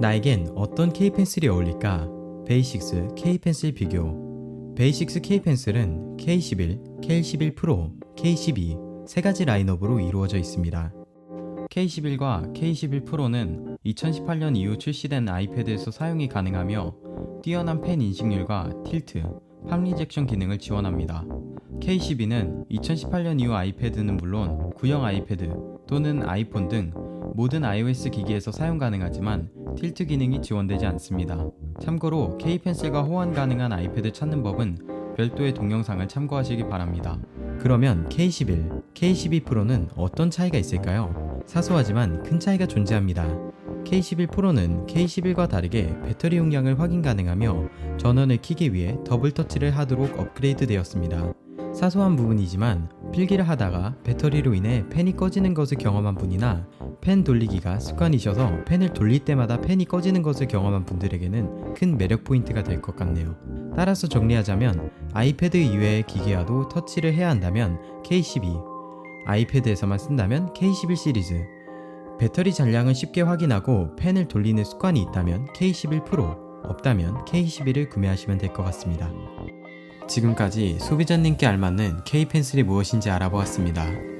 나에겐 어떤 K펜슬이 어울릴까? 베이식스 K펜슬 비교 베이식스 K펜슬은 K11, K11 프로, K12 세 가지 라인업으로 이루어져 있습니다. K11과 K11 프로는 2018년 이후 출시된 아이패드에서 사용이 가능하며 뛰어난 펜 인식률과 틸트, 팜 리젝션 기능을 지원합니다. K12는 2018년 이후 아이패드는 물론 구형 아이패드 또는 아이폰 등 모든 iOS 기기에서 사용 가능하지만 틸트 기능이 지원되지 않습니다. 참고로 K펜슬과 호환 가능한 아이패드 찾는 법은 별도의 동영상을 참고하시기 바랍니다. 그러면 K11, K12 프로는 어떤 차이가 있을까요? 사소하지만 큰 차이가 존재합니다. K11 프로는 K11과 다르게 배터리 용량을 확인 가능하며 전원을 키기 위해 더블 터치를 하도록 업그레이드 되었습니다. 사소한 부분이지만 필기를 하다가 배터리로 인해 펜이 꺼지는 것을 경험한 분이나 펜 돌리기가 습관이셔서 펜을 돌릴 때마다 펜이 꺼지는 것을 경험한 분들에게는 큰 매력 포인트가 될 것 같네요. 따라서 정리하자면 아이패드 이외의 기기와도 터치를 해야 한다면 K12, 아이패드에서만 쓴다면 K11 시리즈, 배터리 잔량을 쉽게 확인하고 펜을 돌리는 습관이 있다면 K11 프로, 없다면 K11을 구매하시면 될 것 같습니다. 지금까지 소비자님께 알맞는 K펜슬이 무엇인지 알아보았습니다.